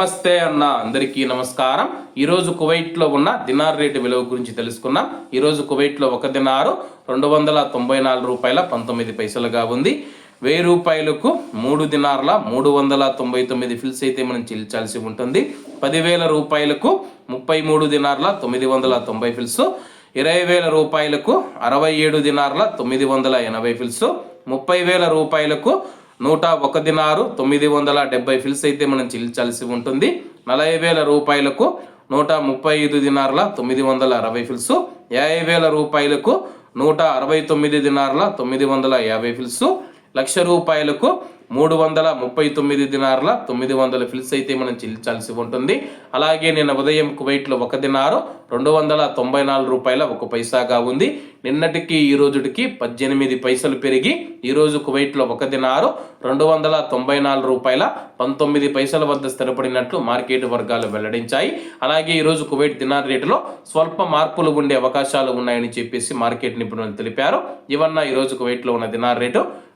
నమస్తే అన్న అందరికీ నమస్కారం. ఈరోజు కువైట్లో ఉన్న దినార్ రేటు విలువ గురించి తెలుసుకున్నాం ఈరోజు కువైట్లో ఒక దినారు రెండు వందల తొంభై నాలుగు రూపాయల పంతొమ్మిది పైసలుగా ఉంది. వెయ్యి రూపాయలకు మూడు దినార్ల మూడు వందల తొంభై తొమ్మిది ఫిల్స్ అయితే మనం చెల్లించాల్సి ఉంటుంది. పదివేల రూపాయలకు ముప్పై మూడు దినార్ల తొమ్మిది వందల తొంభై ఫిల్స్. ఇరవై వేల రూపాయలకు అరవై ఏడు దినార్ల తొమ్మిది వందల ఎనభై ఫిల్స్. ముప్పై వేల రూపాయలకు నూట ఒక దినారు తొమ్మిది వందల డెబ్బై ఫిల్స్ అయితే మనం చెల్లించాల్సి ఉంటుంది. నలభై వేల రూపాయలకు నూట ముప్పై ఐదు దినార్ల తొమ్మిది వందల అరవై ఫిల్స్ యాభై వేల రూపాయలకు నూట అరవై తొమ్మిది దినార్ల తొమ్మిది వందల యాభై ఫిల్స్ లక్ష రూపాయలకు మూడు వందల ముప్పై తొమ్మిది దినార్ల తొమ్మిది వందల ఫిల్స్ అయితే మనం చెల్లించాల్సి ఉంటుంది. అలాగే నిన్న ఉదయం కువైట్లో ఒక దినారు రెండు వందల తొంభై నాలుగు రూపాయల ఒక పైసాగా ఉంది. నిన్నటికి ఈ రోజుటికి పద్దెనిమిది పైసలు పెరిగి ఈరోజు కువైట్లో ఒక దినారు రెండు వందల తొంభై నాలుగు రూపాయల పంతొమ్మిది పైసల వద్ద స్థిరపడినట్లు మార్కెట్ వర్గాలు వెల్లడించాయి. అలాగే ఈరోజు కువైట్ దినార్ రేటులో స్వల్ప మార్పులు ఉండే అవకాశాలు ఉన్నాయని చెప్పేసి మార్కెట్ నిపుణులు తెలిపారు. ఇవన్న ఈరోజు కువైట్లో ఉన్న దినార్ రేటు